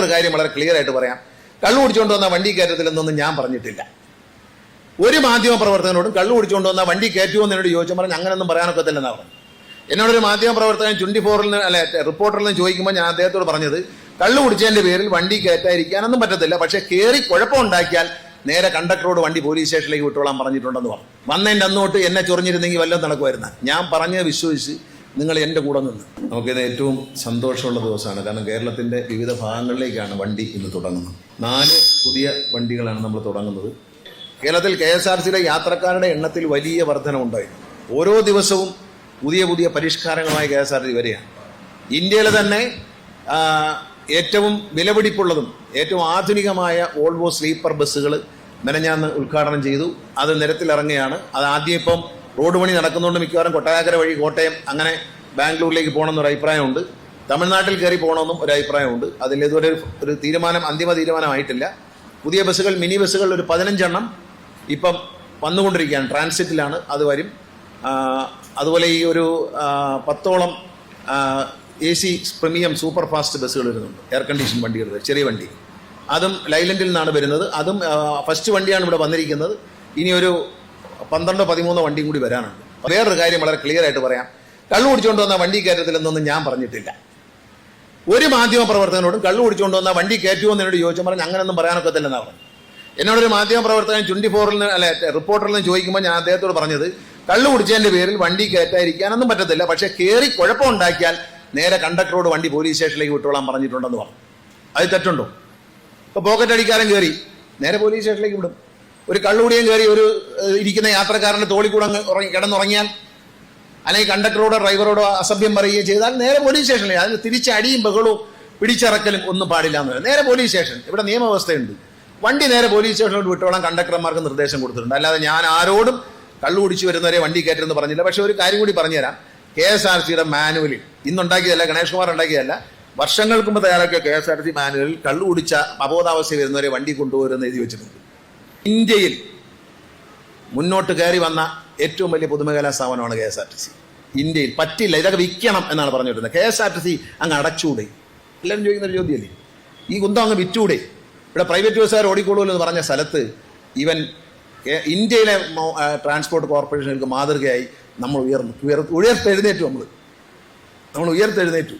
വേറൊരു കാര്യം വളരെ ക്ലിയർ ആയിട്ട് പറയാം. കള്ളു കുടിച്ചുകൊണ്ട് വന്ന വണ്ടി കയറ്റത്തില്ലെന്നൊന്നും ഞാൻ പറഞ്ഞിട്ടില്ല. ഒരു മാധ്യമ പ്രവർത്തകനോടും കള്ളു കുടിച്ചുകൊണ്ട് വന്ന വണ്ടി കയറ്റുമോ എന്ന് എന്നോട് ചോദിച്ചു. പറഞ്ഞാൽ അങ്ങനെയൊന്നും പറയാനൊക്കത്തില്ലെന്നാണ് പറഞ്ഞു എന്നോടൊരു മാധ്യമ പ്രവർത്തകൻ ട്വന്റി ഫോറിൽ നിന്ന് അല്ലെ റിപ്പോർട്ടറിൽ നിന്ന് ചോദിക്കുമ്പോൾ ഞാൻ അദ്ദേഹത്തോട് പറഞ്ഞത് കള്ളു കുടിച്ചതിന്റെ പേരിൽ വണ്ടി കയറ്റാതിരിക്കാനൊന്നും പറ്റത്തില്ല. പക്ഷെ കയറി കുഴപ്പമുണ്ടാക്കിയാൽ നേരെ കണ്ടക്ടറോട് വണ്ടി പോലീസ് സ്റ്റേഷനിലേക്ക് വിട്ടോളാൻ പറഞ്ഞിട്ടുണ്ടെന്ന് പറഞ്ഞു. വന്നതിന്റെ അന്നോട്ട് എന്നെ ചൊറിഞ്ഞിരുന്നെങ്കിൽ വല്ലതും നടക്കുമായിരുന്ന? ഞാൻ പറഞ്ഞ് വിശ്വസിച്ച് നിങ്ങൾ എന്റെ കൂടെ നിന്ന്. നമുക്കിത് ഏറ്റവും സന്തോഷമുള്ള ദിവസമാണ്. കാരണം കേരളത്തിന്റെ വിവിധ ഭാഗങ്ങളിലേക്കാണ് വണ്ടി ഇന്ന് തുടങ്ങുന്നത്. നാല് പുതിയ വണ്ടികളാണ് നമ്മൾ തുടങ്ങുന്നത്. കേരളത്തിൽ കെ എസ് ആർ സിയിലെ യാത്രക്കാരുടെ എണ്ണത്തിൽ വലിയ വർധനമുണ്ടായി. ഓരോ ദിവസവും പുതിയ പുതിയ പരിഷ്കാരങ്ങളുമായി കെ എസ് ആർ സി വരികയാണ്. ഇന്ത്യയിലെ തന്നെ ഏറ്റവും വിലപിടിപ്പുള്ളതും ഏറ്റവും ആധുനികമായ ഓൾവോ സ്ലീപ്പർ ബസ്സുകൾ മെനഞ്ഞാന്ന് ഉദ്ഘാടനം ചെയ്തു. അത് നിരത്തിലിറങ്ങുകയാണ്. അത് ആദ്യം ഇപ്പം റോഡ് പണി നടക്കുന്നതുകൊണ്ട് മിക്കവാറും കൊട്ടാരക്കര വഴി കോട്ടയം അങ്ങനെ ബാംഗ്ലൂരിലേക്ക് പോകണമെന്നൊരു അഭിപ്രായമുണ്ട്. തമിഴ്നാട്ടിൽ കയറി പോകണമെന്നും ഒരു അഭിപ്രായമുണ്ട്. അതിൽ ഇതുവരെ ഒരു- തീരുമാനം അന്തിമ തീരുമാനമായിട്ടില്ല. പുതിയ ബസ്സുകൾ മിനി ബസ്സുകൾ ഒരു പതിനഞ്ചെണ്ണം ഇപ്പം വന്നുകൊണ്ടിരിക്കുകയാണ്. ട്രാൻസിറ്റിലാണ് അത് വരും. അതുപോലെ ഈ ഒരു പത്തോളം A C premium super fast ബസ്സുകൾ വരുന്നുണ്ട്. എയർ കണ്ടീഷൻ വണ്ടികൾ ചെറിയ വണ്ടി. അതും ലൈലൻഡിൽ നിന്നാണ് വരുന്നത്. അതും ഫസ്റ്റ് വണ്ടിയാണ് ഇവിടെ വന്നിരിക്കുന്നത്. ഇനി ഒരു പന്ത്രണ്ടോ പതിമൂന്നോ വണ്ടിയും കൂടി വരാനുണ്ട്. വേറൊരു കാര്യം വളരെ ക്ലിയർ ആയിട്ട് പറയാം. കള്ളു കുടിച്ചുകൊണ്ട് വന്ന വണ്ടി കയറ്റത്തിലെന്നൊന്നും ഞാൻ പറഞ്ഞിട്ടില്ല. ഒരു മാധ്യമ പ്രവർത്തകനോടും കള്ളു കുടിച്ചുകൊണ്ട് വന്ന വണ്ടി കയറ്റുമോ എന്ന് എന്നോട് ചോദിച്ചു പറഞ്ഞാൽ അങ്ങനെയൊന്നും പറയാനൊക്കത്തില്ലെന്നാണ് പറഞ്ഞു എന്നോടൊരു മാധ്യമ പ്രവർത്തകൻ ട്വന്റി ഫോറിൽ അല്ലെ റിപ്പോർട്ടറിൽ നിന്ന് ചോദിക്കുമ്പോൾ ഞാൻ അദ്ദേഹത്തോട് പറഞ്ഞത് കള്ളു കുടിച്ചതിന്റെ പേരിൽ വണ്ടി കയറ്റാതിരിക്കാനൊന്നും പറ്റത്തില്ല പക്ഷെ കയറി കുഴപ്പമുണ്ടാക്കിയാൽ നേരെ കണ്ടക്ടറോട് വണ്ടി പോലീസ് സ്റ്റേഷനിലേക്ക് വിട്ടോളാൻ പറഞ്ഞിട്ടുണ്ടെന്ന് പറഞ്ഞു. അത് തെറ്റുണ്ടോ? ഇപ്പൊ പോക്കറ്റ് അടിക്കാരൻ കയറി നേരെ പോലീസ് സ്റ്റേഷനിലേക്ക് വിടും. ഒരു കള്ളുകൂടിയും കയറി ഒരു ഇരിക്കുന്ന യാത്രക്കാരന്റെ തോളിൽ കൂടെ ഉറങ്ങി കിടന്നുറങ്ങിയാൽ അല്ലെങ്കിൽ കണ്ടക്ടറോടോ ഡ്രൈവറോടോ അസഭ്യം പറയുകയും ചെയ്താൽ നേരെ പോലീസ് സ്റ്റേഷനിൽ അതിന് തിരിച്ച് അടിയും ബഹളവും പിടിച്ചിറക്കലും ഒന്നും പാടില്ല എന്ന് നേരെ പോലീസ് സ്റ്റേഷൻ. ഇവിടെ നിയമവ്യവസ്ഥയുണ്ട്. വണ്ടി നേരെ പോലീസ് സ്റ്റേഷനിലോട്ട് വിട്ടോളാം കണ്ടക്ടർമാർക്ക് നിർദ്ദേശം കൊടുത്തിട്ടുണ്ട്. അല്ലാതെ ഞാൻ ആരോടും കള്ളു കുടിച്ച് വരുന്നവരെ വണ്ടി കയറ്റരുതെന്ന് പറഞ്ഞില്ല. പക്ഷെ ഒരു കാര്യം കൂടി പറഞ്ഞുതരാം. കെ എസ് ആർ സിയുടെ മാനുവലിൽ ഇന്നുണ്ടാക്കിയതല്ല ഗണേഷ് കുമാർ ഉണ്ടാക്കിയതല്ല. വർഷങ്ങൾക്ക് മുമ്പ് തയ്യാറാക്കിയ കെ എസ് ആർ സി മാനുവലിൽ കള്ളു കുടിച്ച അബോധാവസ്ഥ വരുന്നവരെ വണ്ടി കൊണ്ടുപോകുന്ന എഴുതി വെച്ചിട്ടുണ്ട്. ഇന്ത്യയിൽ മുന്നോട്ട് കയറി വന്ന ഏറ്റവും വലിയ പൊതുമേഖലാ സ്ഥാപനമാണ് K S R T C. ഇന്ത്യയിൽ പറ്റില്ല ഇതൊക്കെ വിൽക്കണം എന്നാണ് പറഞ്ഞിരുന്നത് K S R T C അങ്ങ് അടച്ചൂടെ? എല്ലാവരും ചോദിക്കുന്നൊരു ചോദ്യമല്ലേ? ഈ കുന്തം അങ്ങ് വിറ്റൂടെ? ഇവിടെ പ്രൈവറ്റ് ബസ്സുകാർ ഓടിക്കോളൂല്ലോ എന്ന് പറഞ്ഞ സ്ഥലത്ത് ഇവൻ ഇന്ത്യയിലെ ട്രാൻസ്പോർട്ട് കോർപ്പറേഷനുകൾക്ക് മാതൃകയായി നമ്മൾ ഉയർന്നു. ഉയർ ഉയർത്തെഴുന്നേറ്റു നമ്മൾ നമ്മൾ ഉയർത്തെഴുന്നേറ്റു.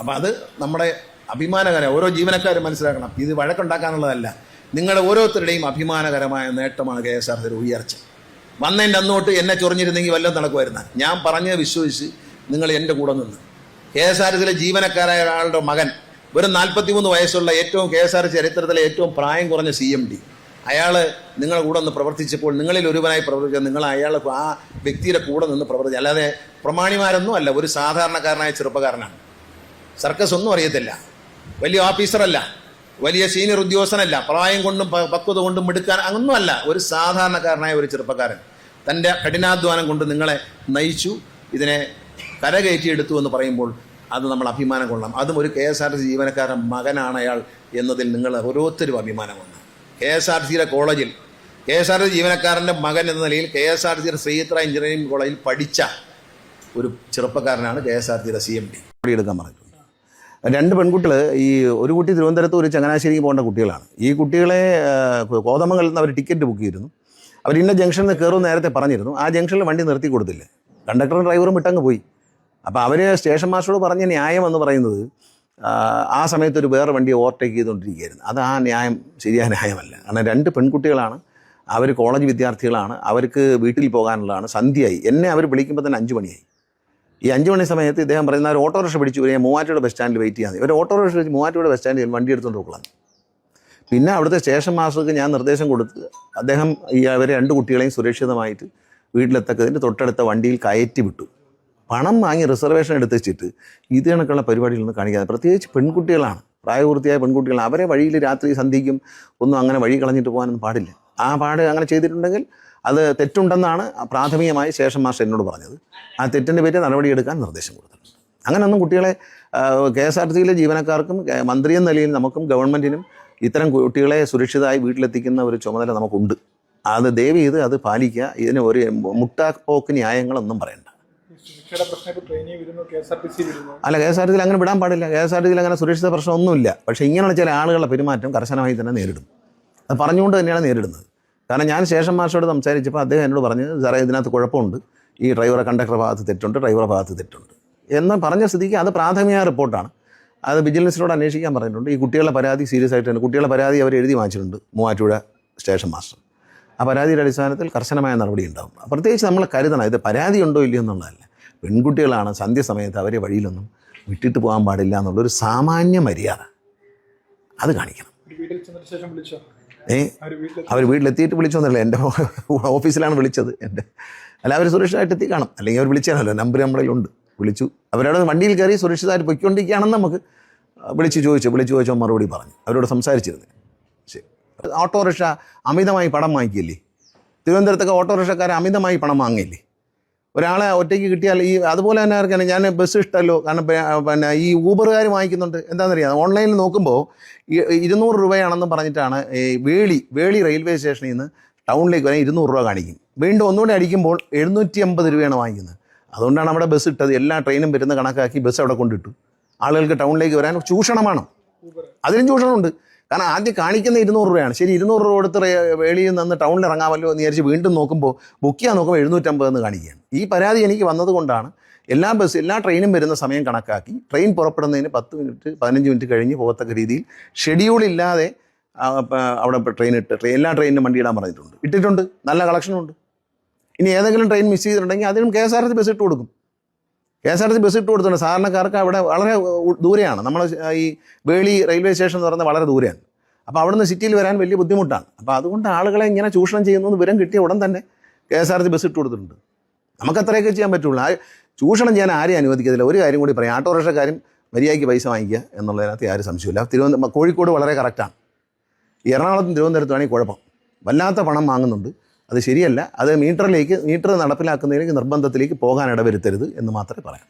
അപ്പം അത് നമ്മുടെ അഭിമാനകരം ഓരോ ജീവനക്കാരും മനസ്സിലാക്കണം. ഇത് വഴക്കുണ്ടാക്കാനുള്ളതല്ല. നിങ്ങളുടെ ഓരോരുത്തരുടെയും അഭിമാനകരമായ നേട്ടമാണ് കെ എസ് ആർ സിയുടെ ഉയർച്ച. വന്നതിന്റെ അന്നോട്ട് എന്നെ ചൊറിഞ്ഞിരുന്നെങ്കിൽ വല്ലതും നടക്കുമായിരുന്ന. ഞാൻ പറഞ്ഞ് വിശ്വസിച്ച് നിങ്ങൾ എന്റെ കൂടെ നിന്ന്. കെ എസ് ആർ സിയിലെ ജീവനക്കാരായ ഒരാളുടെ മകൻ വെറും നാൽപ്പത്തിമൂന്ന് വയസ്സുള്ള ഏറ്റവും കെ എസ് ആർ ചരിത്രത്തിലെ ഏറ്റവും പ്രായം കുറഞ്ഞ സി എം ഡി. അയാൾ നിങ്ങളുടെ കൂടെ നിന്ന് പ്രവർത്തിച്ചപ്പോൾ നിങ്ങളിൽ ഒരുവനായി പ്രവർത്തിച്ച നിങ്ങൾ അയാൾ ആ വ്യക്തിയുടെ കൂടെ നിന്ന് പ്രവർത്തിച്ചു അല്ലാതെ പ്രമാണിമാരൊന്നും അല്ല ഒരു സാധാരണക്കാരനായ ചെറുപ്പക്കാരനാണ്. സർക്കസ് ഒന്നും അറിയത്തില്ല. വലിയ ഓഫീസറല്ല. വലിയ സീനിയർ ഉദ്യോഗസ്ഥനല്ല. പ്രായം കൊണ്ടും പക്വത കൊണ്ടും മിടുക്കാൻ അങ്ങൊന്നുമല്ല. ഒരു സാധാരണക്കാരനായ ഒരു ചെറുപ്പക്കാരൻ. തന്റെ കഠിനാധ്വാനം കൊണ്ട് നിങ്ങളെ നയിച്ചു. ഇതിനെ കരകയറ്റിയെടുത്തു എന്ന് പറയുമ്പോൾ അത് നമ്മൾ അഭിമാനം കൊള്ളാം. അതും ഒരു K S R T C ജീവനക്കാരൻ മകനാണ് അയാൾ എന്നതിൽ നിങ്ങൾ ഓരോരുത്തരും അഭിമാനം കൊള്ളാം കെ എസ് ആർ സിയുടെ കോളേജിൽ കെ എസ് ആർ ടി ജീവനക്കാരന്റെ മകൻ എന്ന നിലയിൽ കെ എസ് ആർ സിയുടെ ശ്രീത്ര എഞ്ചിനീയറിംഗ് കോളേജിൽ പഠിച്ച ഒരു ചെറുപ്പക്കാരനാണ് കെ എസ് ആർ സിയുടെ സി എം ഡി. എടുക്കാൻ പറഞ്ഞിട്ടുണ്ട്. രണ്ട് പെൺകുട്ടികൾ ഈ ഒരു കുട്ടി തിരുവനന്തപുരത്ത് ഒരു ചങ്ങനാശ്ശേരിക്ക് പോകേണ്ട കുട്ടികളാണ്. ഈ കുട്ടികളെ കോതമംഗലത്ത് നിന്ന് അവർ ടിക്കറ്റ് ബുക്ക് ചെയ്തിരുന്നു. അവർ ഇന്ന ജംഗ്ഷനിൽ കയറും നേരത്തെ പറഞ്ഞിരുന്നു. ആ ജംഗ്ഷനിൽ വണ്ടി നിർത്തി കൊടുത്തില്ല. കണ്ടക്ടറും ഡ്രൈവറും വിട്ടങ്ങ് പോയി. അപ്പോൾ അവർ സ്റ്റേഷൻ മാസ്റ്ററോട് പറഞ്ഞ ന്യായം എന്ന് പറയുന്നത് ആ സമയത്ത് ഒരു വേറെ വണ്ടി ഓവർടേക്ക് ചെയ്തുകൊണ്ടിരിക്കുകയായിരുന്നു. അത് ആ ന്യായം ശരിയായ ന്യായമല്ല. കാരണം രണ്ട് പെൺകുട്ടികളാണ് അവർ കോളേജ് വിദ്യാർത്ഥികളാണ് അവർക്ക് വീട്ടിൽ പോകാനുള്ളതാണ്. സന്ധ്യയായി. എന്നെ അവർ വിളിക്കുമ്പോൾ തന്നെ അഞ്ച് മണിയായി. ഈ അഞ്ച് മണി സമയത്ത് ഇദ്ദേഹം പറയുന്ന ഒരു ഓട്ടോറിക്ഷ പിടിച്ചു വരിക മൂവാറ്റയുടെ ബസ് സ്റ്റാൻഡിൽ വെയിറ്റ് ചെയ്യാൻ ഒരു ഓട്ടോറിക്ഷ വെച്ച് മൂവാറ്റയുടെ ബസ് സ്റ്റാൻഡിൽ വണ്ടി എടുത്തുകൊണ്ട് പോകളാണ് പിന്നെ അവിടുത്തെ സ്റ്റേഷൻ മാസ്റ്റർക്ക് ഞാൻ നിർദ്ദേശം കൊടുത്ത് അദ്ദേഹം ഈ അവരെ രണ്ട് കുട്ടികളെയും സുരക്ഷിതമായിട്ട് വീട്ടിലെത്തക്കതിന്റെ തൊട്ടടുത്ത വണ്ടിയിൽ കയറ്റി വിട്ടു. പണം വാങ്ങി റിസർവേഷൻ എടുത്ത് വെച്ചിട്ട് ഇത് കണക്കുള്ള പരിപാടികളൊന്നും കാണിക്കാതെ പ്രത്യേകിച്ച് പെൺകുട്ടികളാണ്. പ്രായപൂർത്തിയായ പെൺകുട്ടികളാണ്. അവരെ വഴിയിൽ രാത്രി സന്ധിക്കും ഒന്നും അങ്ങനെ വഴി കളഞ്ഞിട്ട് പോകാനൊന്നും പാടില്ല. ആ പാട് അങ്ങനെ ചെയ്തിട്ടുണ്ടെങ്കിൽ അത് തെറ്റുണ്ടെന്നാണ് പ്രാഥമികമായി ശേഷം മാഷ് എന്നോട് പറഞ്ഞത്. ആ തെറ്റിന്റെ പേരിൽ നടപടിയെടുക്കാൻ നിർദ്ദേശം കൊടുത്തിട്ടുണ്ട്. അങ്ങനെയൊന്നും കുട്ടികളെ കെ എസ് ആർ ടി സിയിലെ ജീവനക്കാർക്കും മന്ത്രി എന്ന നിലയിൽ നമുക്കും ഗവൺമെന്റിനും ഇത്തരം കുട്ടികളെ സുരക്ഷിതമായി വീട്ടിലെത്തിക്കുന്ന ഒരു ചുമതല നമുക്കുണ്ട്. അത് ദയവ് ചെയ്ത് അത് പാലിക്കുക. ഇതിന് ഒരു മുട്ടാപ്പോക്ക് ന്യായങ്ങളൊന്നും പറയണ്ട. അല്ല കെ എസ് ആർ ടി സിയിൽ അങ്ങനെ വിടാൻ പാടില്ല. കെ എസ് ആർ ടി സിയിൽ അങ്ങനെ സുരക്ഷിത പ്രശ്നമൊന്നുമില്ല. പക്ഷേ ഇങ്ങനെയുള്ള ചില ആളുകളുടെ പെരുമാറ്റം കർശനമായി തന്നെ നേരിടും. അത് പറഞ്ഞുകൊണ്ട് തന്നെയാണ് നേരിടുന്നത്. കാരണം ഞാൻ ശേഷം മാഷോട് സംസാരിച്ചപ്പോൾ അദ്ദേഹം എന്നോട് പറഞ്ഞു സാറേ ഇതിനകത്ത് കുഴപ്പമുണ്ട്. ഈ ഡ്രൈവറെ കണ്ടക്ടറെ ഭാഗത്ത് തെറ്റുണ്ട് ഡ്രൈവറെ ഭാഗത്ത് തെറ്റുണ്ട്. എന്ന് പറഞ്ഞ സ്ഥിതിക്ക് അത് പ്രാഥമിക റിപ്പോർട്ടാണ്. അത് വിജിലൻസിനോട് അന്വേഷിക്കാൻ പറഞ്ഞിട്ടുണ്ട്. ഈ കുട്ടികളുടെ പരാതി സീരിയസ് ആയിട്ട് ആയിട്ടുണ്ട് കുട്ടികളെ പരാതി അവർ എഴുതി വാങ്ങിച്ചിട്ടുണ്ട് മൂവാറ്റുപുഴ സ്റ്റേഷൻ മാസ്റ്റർ. ആ പരാതിയുടെ അടിസ്ഥാനത്തിൽ കർശനമായ നടപടി ഉണ്ടാകും പ്രത്യേകിച്ച് നമ്മൾ കരുതണം ഇത് പരാതി ഉണ്ടോ ഇല്ലയോ എന്നുള്ളതല്ല. പെൺകുട്ടികളാണ് സന്ധ്യസമയത്ത് അവരെ വഴിയിലൊന്നും വിട്ടിട്ട് പോകാൻ പാടില്ല എന്നുള്ളൊരു സാമാന്യ മര്യാദ. അത് കാണിക്കണം. ഏ? അവർ വീട്ടിലെത്തിയിട്ട് വിളിച്ചു വന്നല്ലേ എന്റെ ഓഫീസിലാണ് വിളിച്ചത്. എന്റെ അല്ല അവർ സുരക്ഷിതമായിട്ട് എത്തി കാണും. അല്ലെങ്കിൽ അവർ വിളിച്ചാണല്ലോ നമ്പർ നമ്മുടെ നമ്മളിലുണ്ട് വിളിച്ചു. അവരവിടെ വണ്ടിയിൽ കയറി സുരക്ഷിതമായിട്ട് പൊയ്ക്കൊണ്ടിരിക്കുകയാണെന്ന് നമുക്ക് വിളിച്ച് ചോദിച്ചു. വിളിച്ച് ചോദിച്ചോ മറുപടി പറഞ്ഞു. അവരോട് സംസാരിച്ചിരുന്നു. ശരി. ഓട്ടോറിക്ഷ അമിതമായി പണം വാങ്ങിക്കില്ലേ? തിരുവനന്തപുരത്തൊക്കെ ഓട്ടോറിക്ഷക്കാരെ അമിതമായി പണം വാങ്ങില്ലേ? ഒരാളെ ഒറ്റയ്ക്ക് കിട്ടിയാൽ ഈ അതുപോലെ തന്നെ ആർക്കാണ്? ഞാൻ ബസ് ഇഷ്ടമല്ലോ. കാരണം പിന്നെ ഈ ഊബറുകാർ വാങ്ങിക്കുന്നുണ്ട്. എന്താണെന്നറിയാം ഓൺലൈനിൽ നോക്കുമ്പോൾ ഇരുന്നൂറ് രൂപയാണെന്ന് പറഞ്ഞിട്ടാണ് ഈ വേളി വേളി റെയിൽവേ സ്റ്റേഷനിൽ നിന്ന് ടൗണിലേക്ക് വരാൻ ഇരുന്നൂറ് രൂപ കാണിക്കും വീണ്ടും ഒന്നുകൂടി അടിക്കുമ്പോൾ എഴുന്നൂറ്റി അമ്പത് രൂപയാണ് വാങ്ങിക്കുന്നത്. അതുകൊണ്ടാണ് അവിടെ ബസ് ഇട്ടത്. എല്ലാ ട്രെയിനും വരുന്ന കണക്കാക്കി ബസ് അവിടെ കൊണ്ടിട്ടു. ആളുകൾക്ക് ടൗണിലേക്ക് വരാൻ ചൂഷണമാണ്. അതിനും ചൂഷണമുണ്ട്. കാരണം ആദ്യം കാണിക്കുന്ന ഇരുന്നൂറ് രൂപയാണ്. ശരി ഇരുന്നൂറ് രൂപ കൊടുത്ത് വേളിയിൽ നിന്ന് ടൗണിൽ ഇറങ്ങാമല്ലോ എന്ന് വിചാരിച്ച് വീണ്ടും നോക്കുമ്പോൾ ബുക്ക് ചെയ്യാൻ നോക്കുമ്പോൾ എഴുന്നൂറ്റമ്പത് എന്ന് കാണിക്കുകയാണ്. ഈ പരാതി എനിക്ക് വന്നതുകൊണ്ടാണ് എല്ലാ ബസ് എല്ലാ ട്രെയിനും വരുന്ന സമയം കണക്കാക്കി ട്രെയിൻ പുറപ്പെടുന്നതിന് പത്ത് മിനിറ്റ് പതിനഞ്ച് മിനിറ്റ് കഴിഞ്ഞ് പോകത്തക്ക രീതിയിൽ ഷെഡ്യൂൾ ഇല്ലാതെ അവിടെ ട്രെയിൻ ഇട്ട് ട്രെയിൻ എല്ലാ ട്രെയിനിനും വണ്ടി ഇടാൻ പറഞ്ഞിട്ടുണ്ട്. ഇട്ടിട്ടുണ്ട്. നല്ല കളക്ഷനുണ്ട് ഇനി ഏതെങ്കിലും ട്രെയിൻ മിസ് ചെയ്തിട്ടുണ്ടെങ്കിൽ അതിനും കെ എസ് ആർ ബസ് ഇട്ട് കൊടുക്കും. K S R T C bus ഇട്ട് കൊടുത്തിട്ടുണ്ട്. സാധാരണക്കാർക്ക് അവിടെ വളരെ ദൂരെയാണ്. നമ്മൾ ഈ വേളി റെയിൽവേ സ്റ്റേഷൻ എന്ന് പറയുന്നത് വളരെ ദൂരെയാണ്. അപ്പോൾ അവിടുന്ന് സിറ്റിയിൽ വരാൻ വലിയ ബുദ്ധിമുട്ടാണ്. അപ്പോൾ അതുകൊണ്ട് ആളുകളെ ഇങ്ങനെ ചൂഷണം ചെയ്യുന്നു വിവരം കിട്ടിയ ഉടൻ തന്നെ K S R T bus ഇട്ട് കൊടുത്തിട്ടുണ്ട്. നമുക്ക് അത്രയൊക്കെ ചെയ്യാൻ പറ്റുള്ളൂ. ആ ചൂഷണം ചെയ്യാൻ ആരെയും അനുവദിക്കത്തില്ല. ഒരു കാര്യം കൂടി പറയാം. ഓട്ടോറിക്ഷക്കാരും മര്യാദയ്ക്ക് പൈസ വാങ്ങിക്കുക എന്നുള്ളതിനകത്ത് ആരും സംശയമില്ല തിരുവനന്തപുരം കോഴിക്കോട് വളരെ കറക്റ്റാണ് എറണാകുളത്തും തിരുവനന്തപുരത്തുമാണെങ്കിൽ കുഴപ്പം. വല്ലാത്ത പണം വാങ്ങുന്നുണ്ട്. അത് ശരിയല്ല. അത് മീറ്ററിലേക്ക് മീറ്റർ നടപ്പിലാക്കുന്നതിലേക്ക് നിർബന്ധത്തിലേക്ക് പോകാൻ ഇടവരുത്തരുത് എന്ന് മാത്രമേ പറയാം